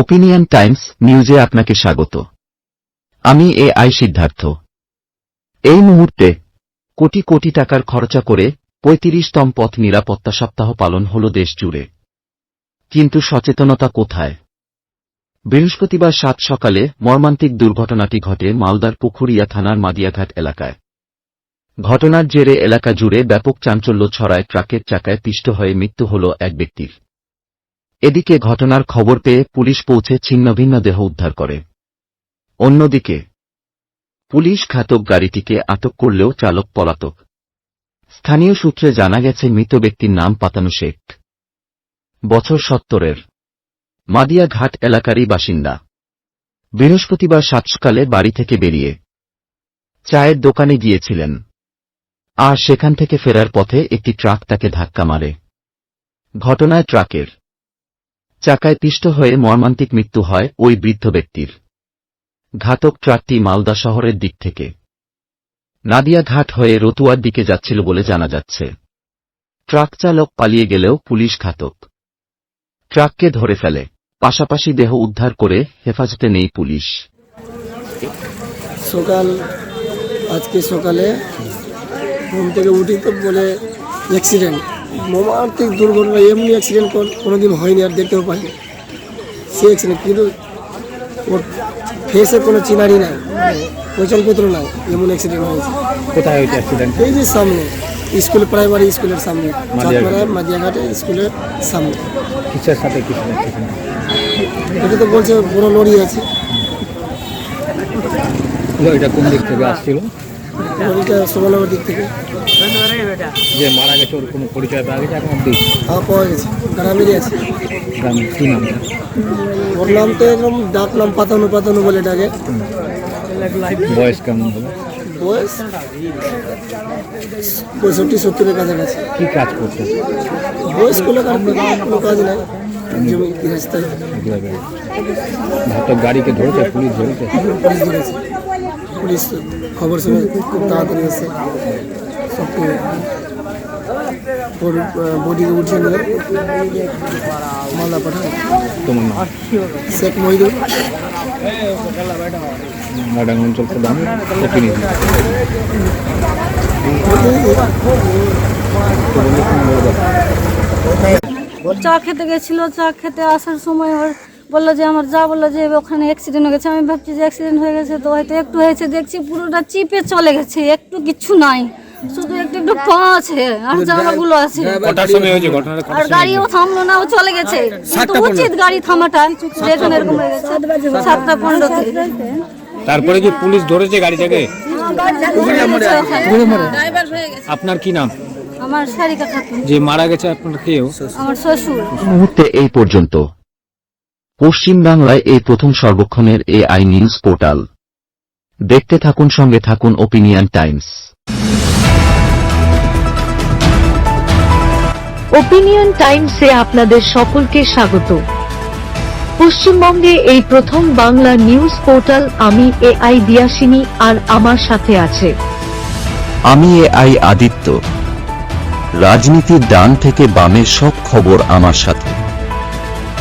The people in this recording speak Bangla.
ওপিনিয়ন টাইমস নিউজে আপনাকে স্বাগত। আমি এ আই সিদ্ধার্থ। এই মুহূর্তে কোটি কোটি টাকার খরচা করে পঁয়ত্রিশতম পথ নিরাপত্তা সপ্তাহ পালন হল দেশ জুড়ে। কিন্তু সচেতনতা কোথায়? বৃহস্পতিবার সাত সকালে মর্মান্তিক দুর্ঘটনাটি ঘটে মালদার পুকুরিয়া থানার মাদিয়াঘাট এলাকায়। ঘটনার জেরে এলাকা জুড়ে ব্যাপক চাঞ্চল্য ছড়ায়, ট্রাকের চাকায় পিষ্ট হয়ে মৃত্যু হল এক ব্যক্তির। এদিকে ঘটনার খবর পেয়ে পুলিশ পৌঁছে ছিন্নভিন্ন দেহ উদ্ধার করে। অন্যদিকে, পুলিশ ঘাতক গাড়িটিকে আটক করলেও চালক পলাতক। স্থানীয় সূত্রে জানা গেছে, মৃত ব্যক্তির নাম পাতানু শেখ। বছর সত্তরের। মাদিয়া ঘাট এলাকারই বাসিন্দা। বৃহস্পতিবার সাতসকালে বাড়ি থেকে বেরিয়ে চায়ের দোকানে গিয়েছিলেন। আর সেখান থেকে ফেরার পথে একটি ট্রাক তাকে ধাক্কা মারে। ঘটনায় ট্রাকের চাকায় পিষ্ট হয়ে মর্মান্তিক মৃত্যু হয় ওই বৃদ্ধ ব্যক্তির। ঘাতক ট্রাকটি মালদা শহরের দিক থেকে। নাদিয়াঘাট হয়ে রতুয়ার দিকে যাচ্ছিল বলে জানা যাচ্ছে। ট্রাক চালক পালিয়ে গেলেও পুলিশ ঘাতক। ট্রাককে ধরে ফেলে। পাশাপাশি দেহ উদ্ধার করে হেফাজতে নেই পুলিশ। সকাল, আজকে সকালে ঘুম থেকে উঠি তো বলে অ্যাক্সিডেন্ট মর্মান্তিক দুর্ঘটনা এমনি অ্যাক্সিডেন্ট কোনো দিন হয়নি আর দেখতেও পাইনি। সে অ্যাক্সিডেন্ট কিন্তু ওর ফেসে কোনো চিনারি নাই পচনপত্র নাই এমন অ্যাক্সিডেন্ট হয়েছে। কোথায় হয়েছে অ্যাক্সিডেন্ট এই যে সামনে স্কুল প্রাইমারি স্কুলের সামনে মাদিয়াঘাট। চাঁদপাড়া মাদিয়াঘাটে স্কুলের সামনে। কিসের সাথে এটা তো বলছে বড় লরি আছে। এটা কোন দিক থেকে আসছিল? লরিটা দিক থেকে। যে মারা গেছে ওর কোনো পরিচয় পাওয়া গেছে এখন অব্দি? হাওয়া পাওয়া গেছে। গ্রামেরই আছে। গ্রাম কি নাম? ওর নাম তো এরকম ডাক নাম পাতানো পাতানো বলে ডাকে। বয়স কেমন হবে বয়স পঁয়ষট্টি সত্তরের কাছাকাছি। কি কাজ করছে? বয়স কোনো কাজ কোনো কাজ নাই। জমি কীভাবে গাড়িকে ধরেছে পুলিশ ধরেছে? পুলিশ ধরেছে। পুলিশ খবর শুনে খুব তাড়াতাড়ি এসে সবকে বডিকে উঠিয়ে নিয়ে মালদা পাঠায় তোমার নাম? শেখ মহিদুল। মাডাং অঞ্চল প্রধান প্রতিনিধি। চা খেতে গেছিল চা খেতে আসার সময় ওর বলল যে আমার যা বলল যে ওখানে অ্যাক্সিডেন্ট হয়ে গেছে। আমি ভাবছি যে অ্যাক্সিডেন্ট হয়ে গেছে তো হয়তো একটু হয়েছে। দেখছি পুরোটা চিপে চলে গেছে একটু কিচ্ছু নাই। শুধু একটু একটু পা আছে আর জামাগুলো আছে। কটার সময় হয়েছে? ঘটনাটা আর গাড়িও থামলো না ও চলে গেছে। কিন্তু উচিত গাড়ি থামাটা এরকম হয়ে গেছে। সাতটা পনেরোতে তারপরে কি পুলিশ ধরেছে গাড়িটাকে? ড্রাইভার আপনার কি নাম? আমার শারিকা খাতুন। যে মারা গেছে আপনার কেউ? আমার শ্বশুর। মুহূর্তে এই পর্যন্ত। পশ্চিম বাংলায় এই প্রথম সর্বক্ষণের এ আই নিউজ পোর্টাল। দেখতে থাকুন সঙ্গে থাকুন ওপিনিয়ন টাইমস ওপিনিয়ন টাইমসে আপনাদের সকলকে স্বাগত। পশ্চিমবঙ্গে এই প্রথম বাংলা নিউজ পোর্টাল আমি এ আই দিয়াসিনী আর আমার সাথে আছে। আমি এ আই আদিত্য। রাজনীতির ডান থেকে বামের সব খবর আমার সাথে।